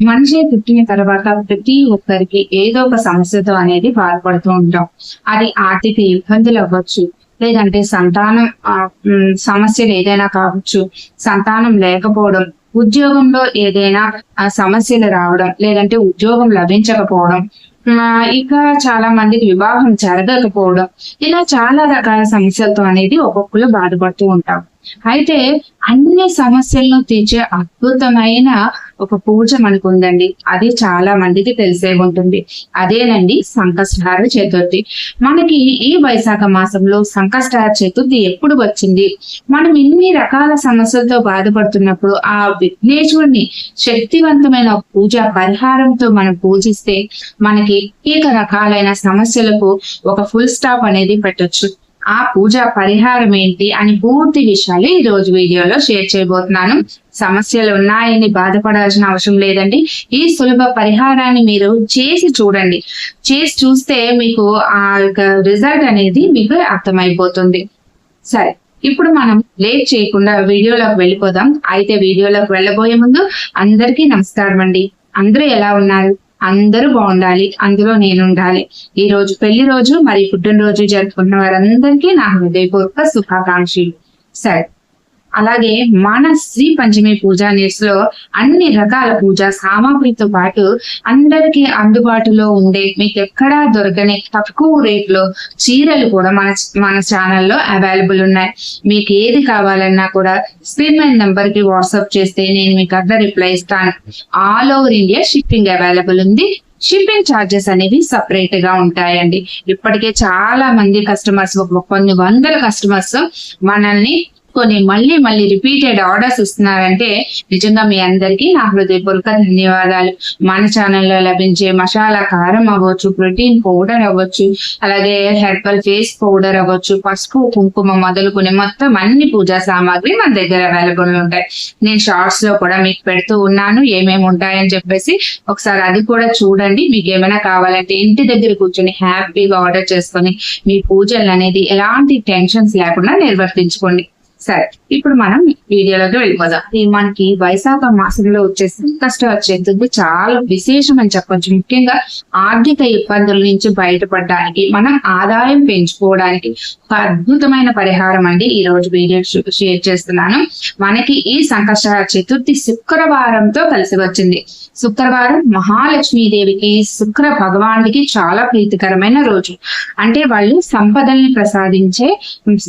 మనిషి పుట్టిన తర్వాత ప్రతి ఒక్కరికి ఏదో ఒక సమస్యతో అనేది బాధపడుతూ ఉంటాం. అది ఆర్థిక ఇబ్బందులు అవ్వచ్చు. లేదంటే సంతానం సమస్యలు ఏదైనా కావచ్చు సంతానం లేకపోవడం ఉద్యోగంలో ఏదైనా సమస్యలు రావడం లేదంటే ఉద్యోగం లభించకపోవడం ఇంకా చాలా మందికి వివాహం జరగకపోవడం ఇలా చాలా రకాల సమస్యలతో అనేది ఒక్కొక్కరు బాధపడుతూ ఉంటాం. అయితే అన్ని సమస్యలను తీర్చే అద్భుతమైన ఒక పూజ మనకు ఉందండి అది చాలా మందికి తెలిసే ఉంటుంది. అదేనండి సంకష్టహార చతుర్థి. మనకి ఈ వైశాఖ మాసంలో సంకష్టహార చతుర్థి ఎప్పుడు వచ్చింది? మనం ఇన్ని రకాల సమస్యలతో బాధపడుతున్నప్పుడు ఆ విఘ్నేశ్వరుని శక్తివంతమైన పూజ పరిహారంతో మనం పూజిస్తే మనకి అనేక రకాలైన సమస్యలకు ఒక ఫుల్ స్టాప్ అనేది పెట్టొచ్చు. ఆ పూజ పరిహారం ఏంటి అని పూర్తి విషయాలు ఈ రోజు వీడియోలో షేర్ చేయబోతున్నాను. సమస్యలు ఉన్నాయని బాధపడాల్సిన అవసరం లేదండి. ఈ సులభ పరిహారాన్ని మీరు చేసి చూడండి. చేసి చూస్తే మీకు ఆ యొక్క రిజల్ట్ అనేది మీకు అర్థమైపోతుంది. సరే ఇప్పుడు మనం లేట్ చేయకుండా వీడియోలోకి వెళ్ళిపోదాం. అయితే వీడియోలోకి వెళ్ళబోయే ముందు అందరికీ నమస్కారం అండి. అందరూ ఎలా ఉన్నారు? అందరూ బాగుండాలి. అందులో నేను ఉండాలి. ఈ రోజు పెళ్ళి రోజు మరి పుట్టినరోజు జరుపుకున్న వారందరికీ నా హృదయపూర్వక శుభాకాంక్షలు. సరే అలాగే మన శ్రీ పంచమి పూజా నెట్స్లో అన్ని రకాల పూజా సామాగ్రితో పాటు అందరికీ అందుబాటులో ఉండే మీకు ఎక్కడా దొరకని తక్కువ రేట్లో చీరలు కూడా మన మన ఛానల్లో అవైలబుల్ ఉన్నాయి. మీకు ఏది కావాలన్నా కూడా స్క్రీన్ మీద నంబర్కి వాట్సాప్ చేస్తే నేను మీకు అక్కడ రిప్లై ఇస్తాను. All over India shipping available ఉంది. షిప్పింగ్ ఛార్జెస్ అనేవి సపరేట్గా ఉంటాయండి. ఇప్పటికే చాలా మంది కస్టమర్స్ కొన్ని వందల కస్టమర్స్ మనల్ని కొన్ని మళ్ళీ మళ్ళీ రిపీటెడ్ ఆర్డర్స్ ఇస్తున్నారంటే నిజంగా మీ అందరికీ నా హృదయపూర్వక ధన్యవాదాలు. మన ఛానల్లో లభించే మసాలా కారం అవ్వచ్చు ప్రోటీన్ పౌడర్ అవ్వచ్చు అలాగే హెర్బల్ ఫేస్ పౌడర్ అవ్వచ్చు పసుపు కుంకుమ మొదలుకునే మొత్తం అన్ని పూజా సామాగ్రి మన దగ్గర అవైలబుల్ ఉంటాయి. నేను షార్ట్స్లో కూడా మీకు పెడుతూ ఉన్నాను ఏమేమి ఉంటాయని చెప్పేసి ఒకసారి అది కూడా చూడండి. మీకు ఏమైనా కావాలంటే ఇంటి దగ్గర కూర్చొని హ్యాపీగా ఆర్డర్ చేసుకొని మీ పూజలు అనేది ఎలాంటి టెన్షన్స్ లేకుండా నిర్వర్తించుకోండి. సరే ఇప్పుడు మనం వీడియోలోకి వెళ్ళిపోదాం. ఇది మనకి వైశాఖ మాసంలో వచ్చే సంకష్ట చతుర్థి చాలా విశేషం అని చెప్పొచ్చు ముఖ్యంగా ఆర్థిక ఇబ్బందుల నుంచి బయటపడడానికి మనం ఆదాయం పెంచుకోవడానికి ఒక అద్భుతమైన పరిహారం అండి ఈ రోజు వీడియో షేర్ చేస్తున్నాను. మనకి ఈ సంకష్ట చతుర్థి శుక్రవారంతో కలిసి వచ్చింది. శుక్రవారం మహాలక్ష్మీదేవికి శుక్ర భగవానుడికి చాలా ప్రీతికరమైన రోజు. అంటే వాళ్ళు సంపదల్ని ప్రసాదించే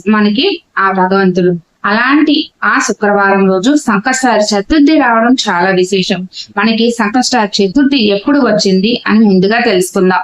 మనకి ఆ భగవంతుడు అలాంటి ఆ శుక్రవారం రోజు సంకష్టారి చతుర్థి రావడం చాలా విశేషం. మనకి సంకష్ట చతుర్థి ఎప్పుడు వచ్చింది అని ముందుగా తెలుసుకుందాం.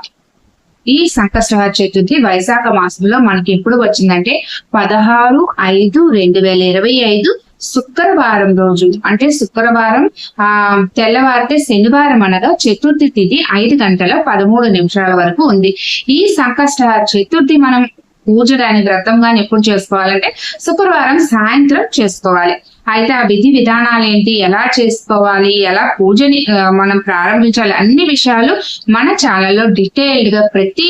ఈ సంకష్ట చతుర్థి వైశాఖ మాసంలో మనకి ఎప్పుడు వచ్చిందంటే పదహారు ఐదు రెండు వేల ఇరవై ఐదు శుక్రవారం రోజు. అంటే శుక్రవారం ఆ తెల్లవారితే శనివారం అనగా చతుర్థి తిథి ఐదు గంటల పదమూడు నిమిషాల వరకు ఉంది. ఈ సంకష్ట చతుర్థి మనం పూజ కానీ వ్రతం కానీ ఎప్పుడు చేసుకోవాలంటే శుక్రవారం సాయంత్రం చేసుకోవాలి. అయితే ఆ విధి విధానాలు ఏంటి? ఎలా చేసుకోవాలి? ఎలా పూజని మనం ప్రారంభించాలి? అన్ని విషయాలు మన ఛానల్లో డీటెయిల్డ్గా ప్రతి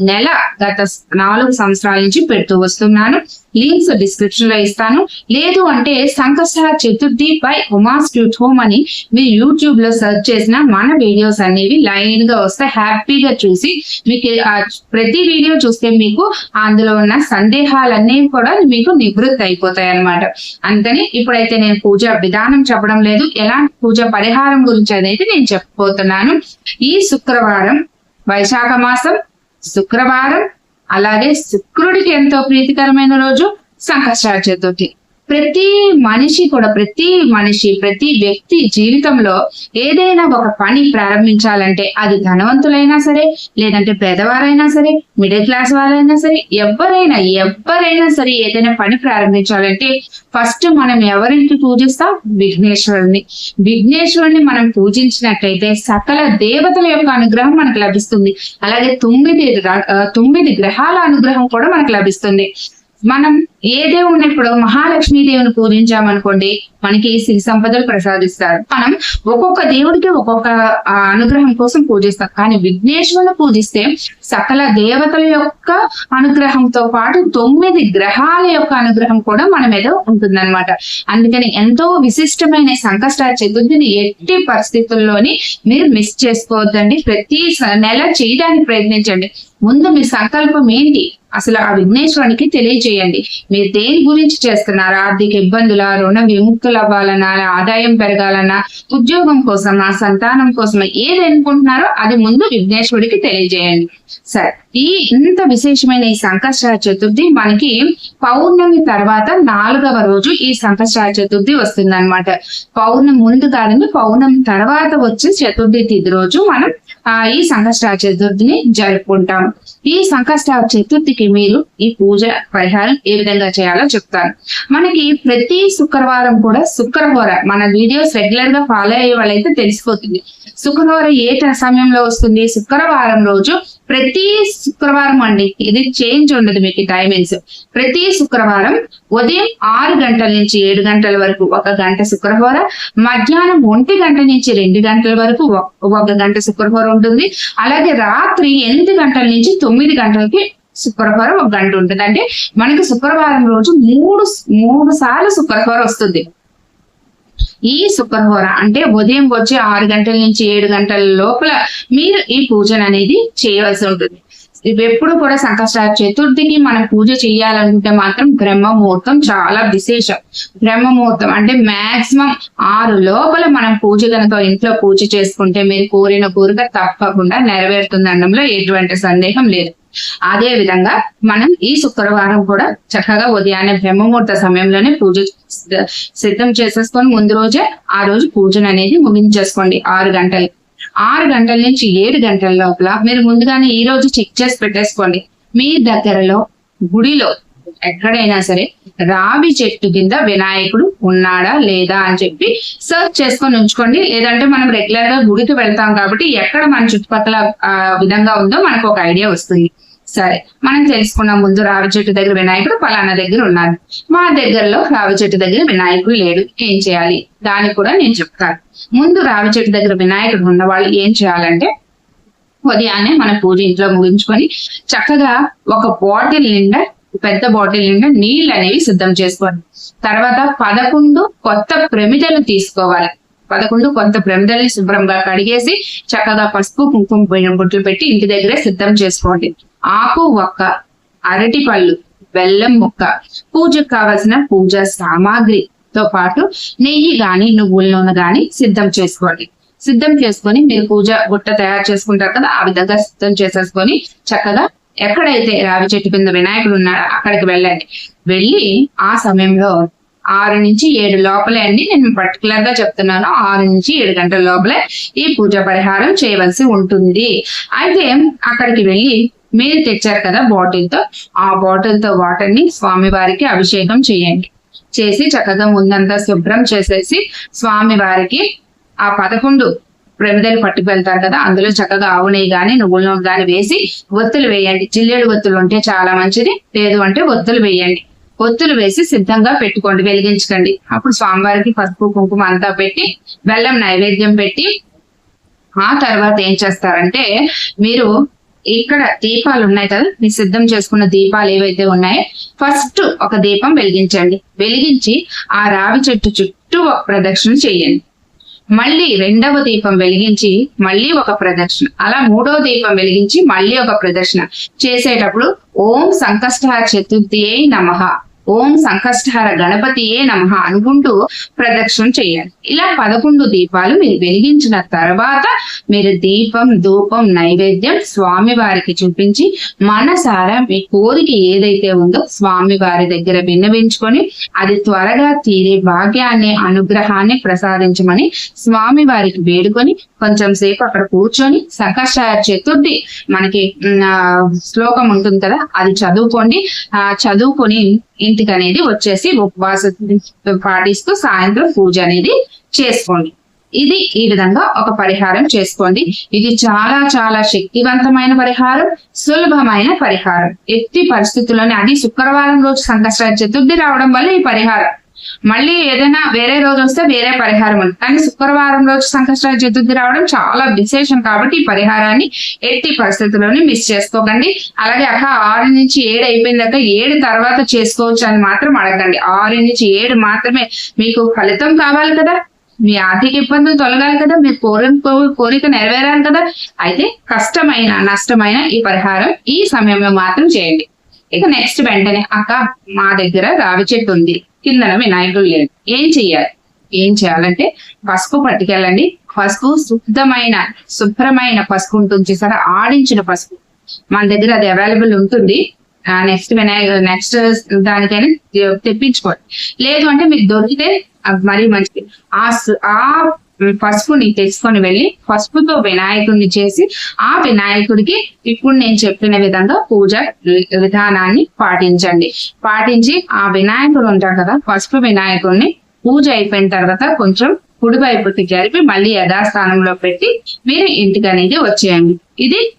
నెల గత నాలుగు సంవత్సరాల నుంచి పెడుతూ వస్తున్నాను. లింక్స్ డిస్క్రిప్షన్లో ఇస్తాను. లేదు అంటే Sankashta Chaturthi by Uma's cute home అని మీరు యూట్యూబ్లో సెర్చ్ చేసిన మన వీడియోస్ అనేవి లైన్గా వస్తే హ్యాపీగా చూసి మీకు ప్రతి వీడియో చూస్తే మీకు అందులో ఉన్న సందేహాలన్నీ కూడా మీకు నివృత్తి అయిపోతాయి అన్నమాట. అందుకని ఇప్పుడైతే నేను పూజ విధానం చెప్పడం లేదు. ఎలాంటి పూజ పరిహారం గురించి అనేది నేను చెప్పబోతున్నాను. ఈ శుక్రవారం వైశాఖ మాసం శుక్రవారం అలాగే శుక్రుడికి ఎంతో ప్రీతికరమైన రోజు సంకష్ట చతుర్థి ప్రతి మనిషి కూడా ప్రతి మనిషి ప్రతి వ్యక్తి జీవితంలో ఏదైనా ఒక పని ప్రారంభించాలంటే అది ధనవంతులైనా సరే లేదంటే పేదవారైనా సరే మిడిల్ క్లాస్ వారైనా సరే ఎవరైనా ఎవరైనా సరే ఏదైనా పని ప్రారంభించాలంటే ఫస్ట్ మనం ఎవరికి పూజిస్తాం? విఘ్నేశ్వరుని విఘ్నేశ్వరుని మనం పూజించినట్లయితే సకల దేవతల యొక్క అనుగ్రహం మనకు లభిస్తుంది. అలాగే తొమ్మిది తొమ్మిది గ్రహాల అనుగ్రహం కూడా మనకు లభిస్తుంది. మనం ఏ దేవుని ఇప్పుడు మహాలక్ష్మి దేవుని పూజించామనుకోండి మనకి సిరి సంపదలు ప్రసాదిస్తారు. మనం ఒక్కొక్క దేవుడికి ఒక్కొక్క అనుగ్రహం కోసం పూజిస్తాం. కానీ విఘ్నేశ్వరుని పూజిస్తే సకల దేవతల యొక్క అనుగ్రహంతో పాటు తొమ్మిది గ్రహాల యొక్క అనుగ్రహం కూడా మన మీద ఉంటుందన్నమాట. అందుకని ఎంతో విశిష్టమైన సంకష్ట చతుర్థిని ఎట్టి పరిస్థితుల్లోని మీరు మిస్ చేసుకోవద్దండి. ప్రతి స- నెల చేయడానికి ప్రయత్నించండి. ముందు మీ సంకల్పం ఏంటి? అసలు ఆ విఘ్నేశ్వరునికి తెలియజేయండి. మీరు దేని గురించి చేస్తున్నారా? ఆర్థిక ఇబ్బందుల రుణ విముక్తులు అవ్వాలన్నా ఆదాయం పెరగాలన్నా ఉద్యోగం కోసం ఆ సంతానం కోసం ఏది అనుకుంటున్నారో అది ముందు విఘ్నేశ్వరుడికి తెలియజేయండి. సరే ఈ ఇంత విశేషమైన ఈ సంకష్ట చతుర్థి మనకి పౌర్ణమి తర్వాత నాలుగవ రోజు ఈ సంకష్ట చతుర్థి వస్తుందన్నమాట. పౌర్ణమి ముందు కాదండి పౌర్ణమి తర్వాత వచ్చే చతుర్థి తిథి రోజు మనం ఈ సంకష్ట చతుర్థిని జరుపుకుంటాం. ఈ సంకష్ట చతుర్థికి మీరు ఈ పూజ పరిహారం ఏ విధంగా చేయాలో చెప్తాను. మనకి ప్రతి శుక్రవారం కూడా శుక్రహోర మన వీడియోస్ రెగ్యులర్గా ఫాలో అయ్యే వాళ్ళైతే తెలిసిపోతుంది. శుక్రవారం ఏ ట- సమయంలో వస్తుంది? శుక్రవారం రోజు ప్రతి శుక్రవారం అండి ఇది చేంజ్ ఉండదు మీకు టైమింగ్స్ ప్రతి శుక్రవారం ఉదయం ఆరు గంటల నుంచి ఏడు గంటల వరకు ఒక గంట శుక్రవారం మధ్యాహ్నం ఒంటి గంట నుంచి రెండు గంటల వరకు ఒక- గంట శుక్రవారం ఉంటుంది. అలాగే రాత్రి ఎనిమిది గంటల నుంచి తొమ్మిది గంటలకి శుక్రవారం ఒక గంట ఉంటుంది. అంటే మనకి శుక్రవారం రోజు మూడు మూడు సార్లు శుక్రవారం వస్తుంది. ఈ శుక్రహోర అంటే ఉదయం వచ్చే ఆరు గంటల నుంచి ఏడు గంటల లోపల మీరు ఈ పూజను అనేది చేయవలసి ఉంటుంది. ఎప్పుడు కూడా సంకష్ట చతుర్థికి మనం పూజ చేయాలనుకుంటే మాత్రం బ్రహ్మ ముహూర్తం చాలా విశేషం. బ్రహ్మ ముహూర్తం అంటే మాక్సిమం ఆరు లోపల మనం పూజ కనుక ఇంట్లో పూజ చేసుకుంటే మీరు కోరిన కోరిక తప్పకుండా నెరవేరుతుంది అనడంలో ఎటువంటి సందేహం లేదు. అదే విధంగా మనం ఈ శుక్రవారం కూడా చక్కగా ఉదయాన్నే బ్రహ్మముహూర్త సమయంలోనే పూజ సిద్ధం చేసేసుకొని ముందు రోజే ఆ రోజు పూజను అనేది ముగించేసుకోండి. ఆరు గంటలు ఆరు గంటల నుంచి ఏడు గంటల లోపల మీరు ముందుగానే ఈ రోజు చెక్ చేసి పెట్టేసుకోండి. మీ దగ్గరలో గుడిలో ఎక్కడైనా సరే రావి చెట్టు కింద వినాయకుడు ఉన్నాడా లేదా అని చెప్పి సర్చ్ చేసుకొని ఉంచుకోండి. లేదంటే మనం రెగ్యులర్గా గుడికి వెళ్తాం కాబట్టి ఎక్కడ మన చుట్టుపక్కల విధంగా ఉందో మనకు ఒక ఐడియా వస్తుంది. సరే మనం తెలుసుకున్నాం ముందు రావి చెట్టు దగ్గర వినాయకుడు పలానా దగ్గర ఉన్నాడు. మా దగ్గరలో రావి చెట్టు దగ్గర వినాయకుడు లేడు. ఏం చేయాలి? దానికి కూడా నేను చెప్తాను. ముందు రావి చెట్టు దగ్గర వినాయకుడు ఉన్న వాళ్ళు ఏం చేయాలంటే ఉదయాన్నే మన పూజ ఇంట్లో ముగించుకొని చక్కగా ఒక బాటిల్ నిండా పెద్ద బాటిల్ నిండా నీళ్ళు అనేవి సిద్ధం చేసుకోండి తర్వాత పదకొండు కొత్త ప్రమిదలు తీసుకోవాలి. పదకొండు కొత్త ప్రమిదల్ని శుభ్రంగా కడిగేసి చక్కగా పసుపు కుంకుమ పోయిన బొట్లు పెట్టి ఇంటి దగ్గరే సిద్ధం చేసుకోండి. ఆకు ఒక్క అరటి పళ్ళు బెల్లం ముక్క పూజకు కావలసిన పూజా సామాగ్రితో పాటు నెయ్యి గాని నువ్వుల నూనె గాని సిద్ధం చేసుకోండి. సిద్ధం చేసుకొని మీరు పూజ గుట్ట తయారు చేసుకుంటారు కదా ఆ విధంగా సిద్ధం చేసేసుకొని చక్కగా ఎక్కడైతే రావి చెట్టు కింద వినాయకుడు ఉన్నాడో అక్కడికి వెళ్ళండి. వెళ్ళి ఆ సమయంలో ఆరు నుంచి ఏడు లోపలే అండి నేను పర్టికులర్గా చెప్తున్నాను ఆరు నుంచి ఏడు గంటల లోపలే ఈ పూజ పరిహారం చేయవలసి ఉంటుంది. అయితే అక్కడికి వెళ్ళి మీరు తెచ్చారు కదా బాటిల్తో ఆ బాటిల్తో వాటర్ని వాటర్ని అభిషేకం చేయండి. చేసి చక్కగా ముందంతా శుభ్రం చేసేసి స్వామి వారికి ఆ పదకొండు ప్రమిదలు పట్టుకువెళ్తారు కదా అందులో చక్కగా ఆవు నెయ్యి కానీ నువ్వుల నూనె కానీ వేసి ఒత్తులు వేయండి. జిల్లేడు ఒత్తులు ఉంటే చాలా మంచిది లేదు అంటే ఒత్తులు వేయండి. ఒత్తులు వేసి సిద్ధంగా పెట్టుకోండి వెలిగించకండి. అప్పుడు స్వామివారికి పసుపు కుంకుమ అంతా పెట్టి బెల్లం నైవేద్యం పెట్టి ఆ తర్వాత ఏం చేస్తారంటే మీరు ఇక్కడ దీపాలు ఉన్నాయి కదా? మీ సిద్ధం చేసుకున్న దీపాలు ఏవైతే ఉన్నాయో ఫస్ట్ ఒక దీపం వెలిగించండి. వెలిగించి ఆ రావి చెట్టు చుట్టూ ఒక ప్రదక్షిణ చేయండి. మళ్ళీ రెండవ దీపం వెలిగించి మళ్ళీ ఒక ప్రదక్షిణ. అలా మూడో దీపం వెలిగించి మళ్ళీ ఒక ప్రదక్షిణ. చేసేటప్పుడు ఓం సంకష్ట చతుర్థి నమః. ఓం సంకష్టహార గణపతియే నమ అనుకుంటూ ప్రదక్షిణ చేయాలి. ఇలా పదకొండు దీపాలు మీరు వెలిగించిన తర్వాత మీరు దీపం ధూపం నైవేద్యం స్వామి వారికి చూపించి మనసారా మీ కోరిక ఏదైతే ఉందో స్వామి వారి దగ్గర విన్నవించుకొని అది త్వరగా తీరే భాగ్యాన్ని అనుగ్రహాన్ని ప్రసాదించమని స్వామి వారికి వేడుకొని కొంచెం సేపు అక్కడ కూర్చొని సంకష్టహార చతుర్థి మనకి శ్లోకం ఉంటుంది కదా అది చదువుకోండి. ఆ చదువుకొని ఇంటికి అనేది వచ్చేసి ఉపవాస పాటిస్తూ సాయంత్రం పూజ అనేది చేసుకోండి. ఇది ఈ విధంగా ఒక పరిహారం చేసుకోండి. ఇది చాలా చాలా శక్తివంతమైన పరిహారం సులభమైన పరిహారం. ఎట్టి పరిస్థితుల్లోనే అది శుక్రవారం రోజు సంకష్ట చతుర్థి రావడం వల్ల ఈ పరిహారం మళ్ళీ ఏదైనా వేరే రోజు వస్తే వేరే పరిహారం ఉంది. కానీ శుక్రవారం రోజు సంకష్ట చతుర్థి రావడం చాలా విశేషం కాబట్టి ఈ పరిహారాన్ని ఎట్టి పరిస్థితుల్లోనే మిస్ చేసుకోకండి. అలాగే అక్క ఆరు నుంచి ఏడు అయిపోయిందాక ఏడు తర్వాత చేసుకోవచ్చు అని మాత్రం అడగండి. ఆరు నుంచి ఏడు మాత్రమే మీకు ఫలితం కావాలి కదా. మీ ఆర్థిక ఇబ్బందులు తొలగాలి కదా. మీ కోరిక కోరిక నెరవేరాలి కదా. అయితే కష్టమైన నష్టమైన ఈ పరిహారం ఈ సమయంలో మాత్రం చేయండి. ఇక నెక్స్ట్ వెంటనే అక్క మా దగ్గర రావి చెట్టు ఉంది. కిందన వినాయకుడు లేదు ఏం చెయ్యాలి? ఏం చేయాలంటే పసుపు పట్టుకెళ్ళండి. పసుపు శుద్ధమైన శుభ్రమైన పసుపు ఉంటుంది చూసారా? ఆడించిన పసుపు. మన దగ్గర అది అవైలబుల్ ఉంటుంది. నెక్స్ట్ వినాయక నెక్స్ట్ దానికైనా తెప్పించుకోండి. లేదు అంటే మీకు దొరికితే అది మరీ మంచిది. ఆ ఆ పసుపుని తెచ్చుకొని వెళ్ళి పసుపుతో వినాయకుడిని చేసి ఆ వినాయకుడికి ఇప్పుడు నేను చెప్పిన విధంగా పూజ వి- విధానాన్ని పాటించండి. పాటించి ఆ వినాయకుడు ఉంటాడు కదా పసుపు వినాయకుడిని పూజ అయిపోయిన తర్వాత కొంచెం కుడివైపుకి జరిపి మళ్ళీ యథాస్థానంలో పెట్టి మీరు ఇంటికి అనేది వచ్చేయండి. ఇది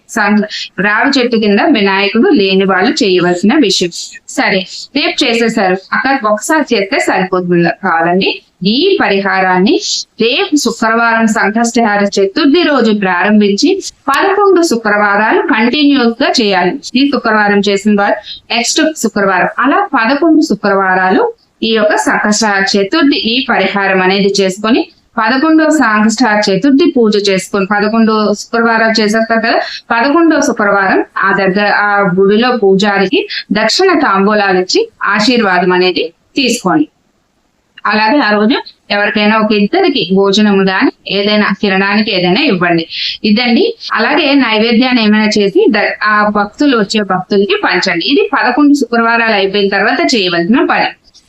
రావి చెట్టు కింద వినాయకుడు లేని వాళ్ళు చేయవలసిన విషయం. సరే రేపు చేసేసారు. అక్కడ ఒకసారి చేస్తే సరిపోతుంది కావాలండి ఈ పరిహారాన్ని రేపు శుక్రవారం సంకష్టహార చతుర్థి రోజు ప్రారంభించి పదకొండు శుక్రవారాలు కంటిన్యూస్గా చేయాలి. ఈ శుక్రవారం చేసిన వారు నెక్స్ట్ శుక్రవారం. అలా పదకొండు శుక్రవారాలు ఈ యొక్క సంకష్టహార చతుర్థి ఈ పరిహారం అనేది చేసుకొని పదకొండో సంకష్టహార చతుర్థి పూజ చేసుకొని పదకొండో శుక్రవారం చేసేస్తారు కదా పదకొండో శుక్రవారం ఆ దగ్గర ఆ గుడిలో పూజారికి దక్షిణ తాంబూలాలు ఇచ్చి ఆశీర్వాదం అనేది తీసుకోండి. అలాగే ఆ రోజు ఎవరికైనా ఒక ఇద్దరికి భోజనము గాని ఏదైనా తినడానికి ఏదైనా ఇవ్వండి. ఇదండి. అలాగే నైవేద్యాన్ని ఏమైనా చేసి ఆ భక్తులు వచ్చే భక్తులకి పంచండి. ఇది పదకొండు శుక్రవారాలు అయిపోయిన తర్వాత చేయవలసిన పని.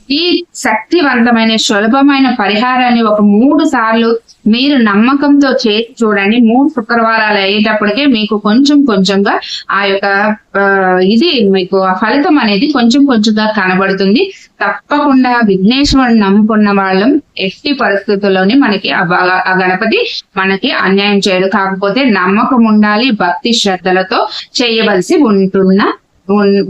ఈ శక్తివంతమైన సులభమైన పరిహారాన్ని ఒక మూడు సార్లు మీరు నమ్మకంతో చేసి చూడండి. మూడు శుక్రవారాలు అయ్యేటప్పటికే మీకు కొంచెం కొంచెంగా ఆ యొక్క ఇది మీకు ఆ ఫలితం అనేది కొంచెం కొంచెంగా కనబడుతుంది. తప్పకుండా విఘ్నేశ్వరుని నమ్ముకున్న వాళ్ళం ఎట్టి పరిస్థితుల్లోనే మనకి ఆ గణపతి మనకి అన్యాయం చేయడు. కాకపోతే నమ్మకం ఉండాలి భక్తి శ్రద్ధలతో చేయవలసి ఉంటున్న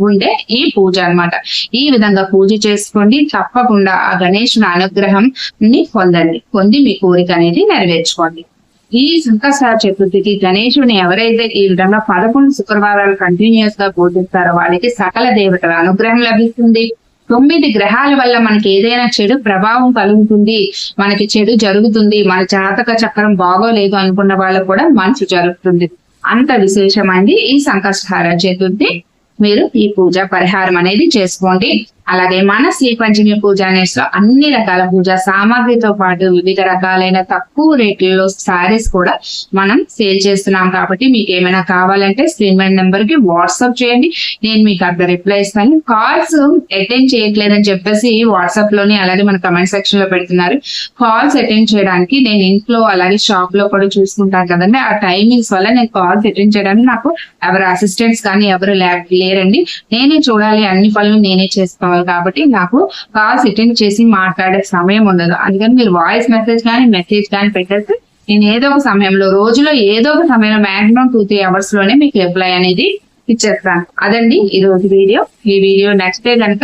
ఉండే ఈ పూజ అన్నమాట. ఈ విధంగా పూజ చేసుకోండి. తప్పకుండా ఆ గణేశుని అనుగ్రహం ని పొందండి. పొంది మీ కోరిక అనేది నెరవేర్చుకోండి. ఈ సంకష్ట చతుర్థికి గణేశుని ఎవరైతే ఈ విధంగా పదకొండు శుక్రవారాలు కంటిన్యూస్గా పూజిస్తారో వాళ్ళకి సకల దేవతల అనుగ్రహం లభిస్తుంది. తొమ్మిది గ్రహాల వల్ల మనకి ఏదైనా చెడు ప్రభావం కలుగుతుంది. మనకి చెడు జరుగుతుంది. మన జాతక చక్రం బాగోలేదు అనుకున్న వాళ్ళకు కూడా మంచి జరుగుతుంది. అంత విశేషమైంది ఈ సంకష్టహార చతుర్థి. మీరు ఈ పూజ పరిహారం అనేది చేసుకోండి. అలాగే మన శ్రీ పంచమి పూజ లో అన్ని రకాల పూజ సామాగ్రితో పాటు వివిధ రకాలైన తక్కువ రేట్లలో సారీస్ కూడా మనం సేల్ చేస్తున్నాం కాబట్టి మీకు ఏమైనా కావాలంటే స్క్రీన్ మీద నెంబర్కి వాట్సాప్ చేయండి. నేను మీకు అక్కడ రిప్లై ఇస్తాను. కాల్స్ అటెండ్ చేయట్లేదని చెప్పేసి వాట్సాప్లోని అలాగే మన కమెంట్ సెక్షన్లో పెడుతున్నారు. కాల్స్ అటెండ్ చేయడానికి నేను ఇంట్లో అలాగే షాప్లో కూడా చూసుకుంటాను కదండి. ఆ టైమింగ్స్ వల్ల నేను కాల్స్ అటెండ్ చేయడానికి నాకు ఎవరు అసిస్టెంట్స్ కానీ ఎవరు లేరండి. నేనే చూడాలి. అన్ని పనులు నేనే చేసుకోవాలి. కాబట్టి నాకు కాల్స్ అటెండ్ చేసి మాట్లాడే సమయం ఉండదు. అందుకని మీరు వాయిస్ మెసేజ్ కానీ మెసేజ్ కానీ పెట్టేసి నేను ఏదో ఒక సమయంలో రోజులో ఏదో ఒక సమయంలో మాక్సిమం టూ త్రీ అవర్స్లోనే మీకు రిప్లై అనేది ఇచ్చేస్తాను. అదండి ఈ రోజు వీడియో. ఈ వీడియో నచ్చితే కనుక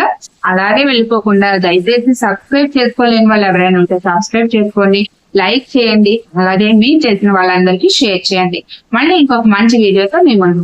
అలాగే వెళ్ళిపోకుండా దయచేసి సబ్స్క్రైబ్ చేసుకోలేని వాళ్ళు ఎవరైనా ఉంటే సబ్స్క్రైబ్ చేసుకోండి లైక్ చేయండి అలాగే మీరు చేసిన వాళ్ళందరికీ షేర్ చేయండి. మళ్ళీ ఇంకొక మంచి వీడియోతో మేము ముందుకు